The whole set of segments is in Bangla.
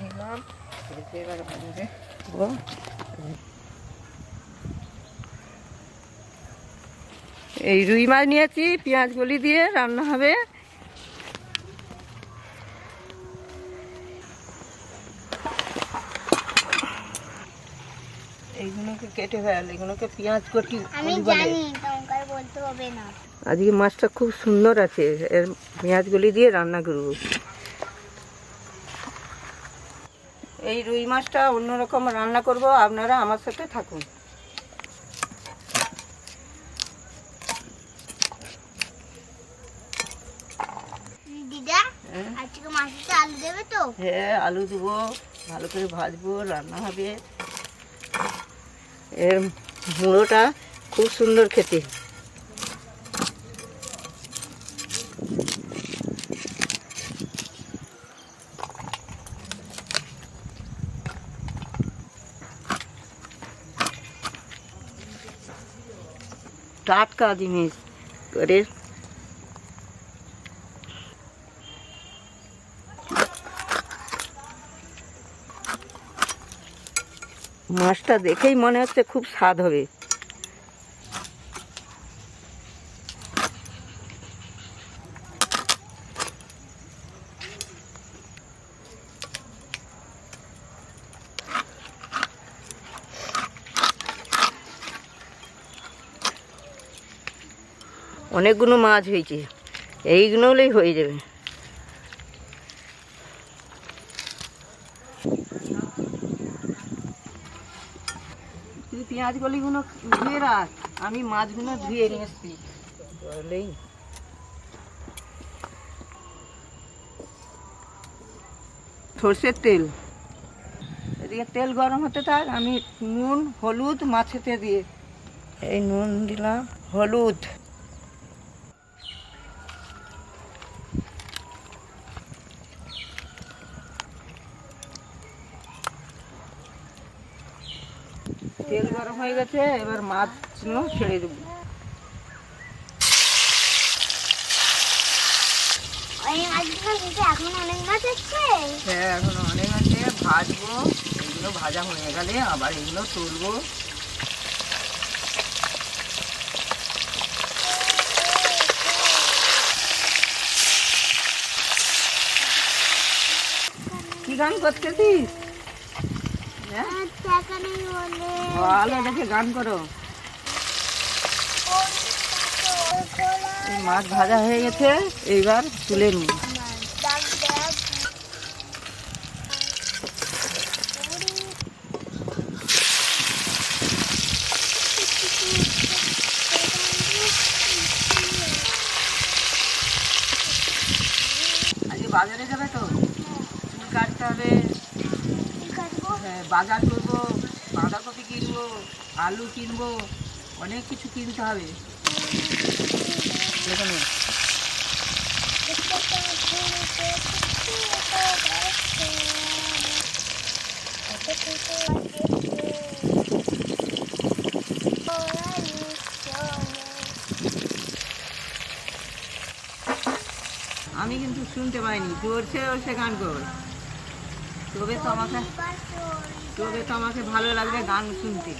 নিলাম। এবার। এই রুই মাছ নিয়েছি পেঁয়াজ গলি দিয়ে রান্না হবে। এইগুলোকে কেটে ফেল এগুলোকে পেঁয়াজ কটি আমি জানি তোমাকে বলতে হবে না। আজকে মাছটা খুব সুন্দর আছে এর পেঁয়াজগুলি দিয়ে রান্না করব। এই রুই মাছটা অন্যরকম রান্না করব আপনারা আমার সাথে থাকুন। হ্যাঁ। আলু দেবে তো? হ্যাঁ আলু দেবো ভালো করে ভাজবো রান্না হবে। এর মুড়োটা খুব সুন্দর খেতে। টাটকা জিনিস। করে মাছটা দেখেই মনে হচ্ছে খুব স্বাদ হবে। অনেকগুলো মাছ হয়েছে। এইগুলো হলেই হয়ে যাবে। তুই পেঁয়াজ গলিগুলো ধুয়ে রাখ। আমি মাছগুলো ধুয়ে নিয়ে এসছি তাহলেই সর্ষের তেল। এদিকে তেল গরম হতে থাক আমি নুন হলুদ মাছেতে দিয়ে। এই নুন দিলাম। হলুদ তেল গরম হয়ে গেছে এবার মাছগুলো ছেড়ে দেবো। এখন অনেক মাছ আছে? হ্যাঁ এখন অনেক আছে ভাজবো এগুলো ভাজা হয়ে গেলে আবার এগুলো তুলবো। কি গান করতেছিস হ্যাঁ আর টাকা নেই বলে ভালো দেখে গান করো। মাছ ভাজা হয়ে গেছে এইবার তুলে নিই। বাজারে যাবে তো? হবে। হ্যাঁ, বাজার করব বাঁধাকপি কিনবো আলু কিনবো অনেক কিছু কিনতে হবে। আমি কিন্তু শুনতে পাইনি। জোরছে সে গান কর তবে তো আমাকে তবে তো আমাকে ভালো লাগবে গান শুনতে।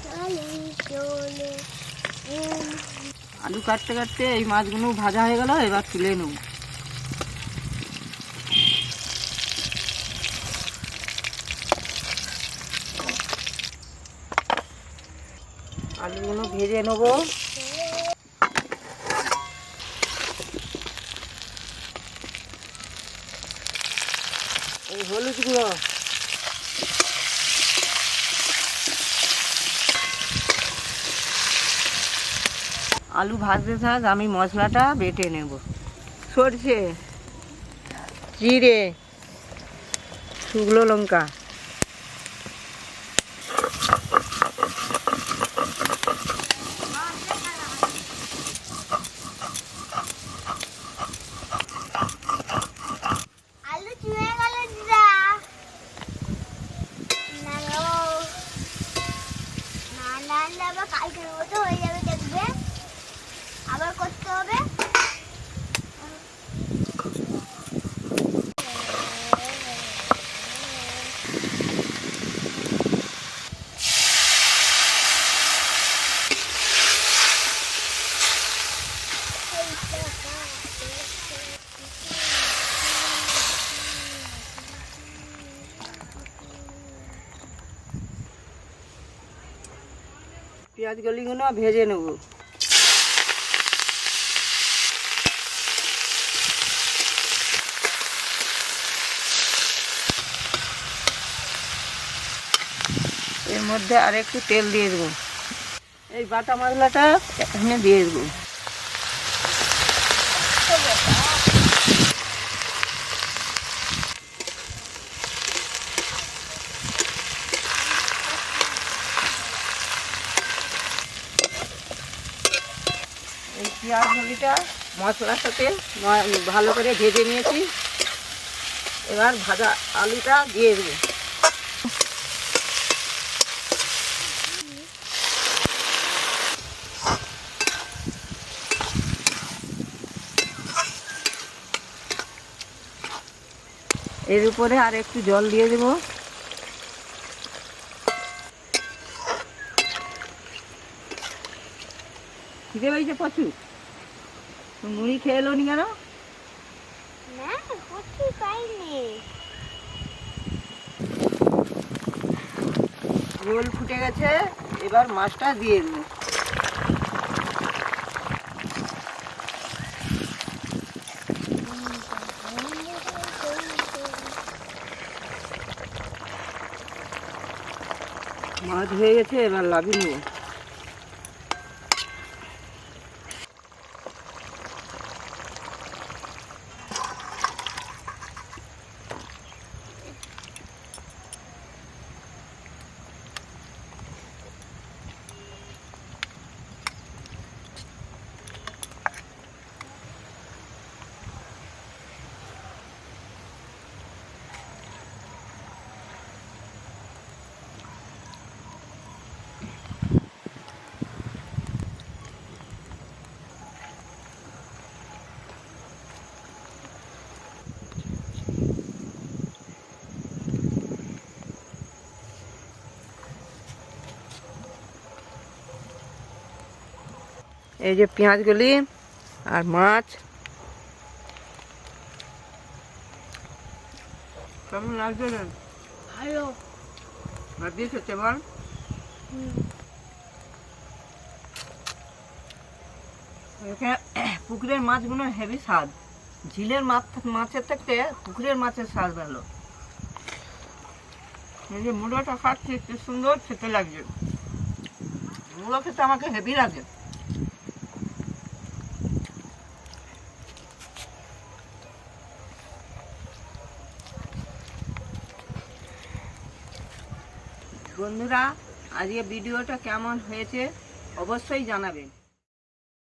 আলু কাটতে কাটতে এই মাছগুলো ভাজা হয়ে গেল, এবার তুলে নেব। আলুগুলো ভেজে নেব। হলুদ গুঁড়ো আলু ভাজতে থাক আমি মশলাটা বেটে নেব। সরষে জিরে শুকনো লঙ্কা আলু চুয়ে গেল দিদা না গো। না না আনলে আবার কালকের মতো হয়ে যাবে দেখবে আবার করতে হবে পেঁয়াজ গলিগুলো ভেজে নেব। এর মধ্যে আর একটু তেল দিয়ে দেবো। এই বাটা মশলাটা এখানে দিয়ে দেবো এই পেঁয়াজ হলিটা মশলার সাথে ভালো করে ভেজে নিয়েছি। এবার ভাজা আলুটা দিয়ে দেবো। এর উপরে আর একটু জল দিয়ে দেবো। খিদে পেয়েছে প্রচুর। মুড়ি খেয়ে এলো নি কেন? না কচি ঝোল ফুটে গেছে এবার মাছটা দিয়ে দেবো মাছ হয়ে গেছে এবার লাভি নেব এই যে পেঁয়াজগুলি আর মাছ। কেমন লাগছে ভালো। বল। পুকুরের মাছগুলো হেভি স্বাদ। ঝিলের মাছ মাছের থেকে পুকুরের মাছের স্বাদ ভালো। এই যে মুলোটা খাচ্ছি কি সুন্দর খেতে লাগছে। মুলো খেতে আমাকে হেভি লাগে। বন্ধুরা আজকে ভিডিওটা কেমন হয়েছে অবশ্যই জানাবেন।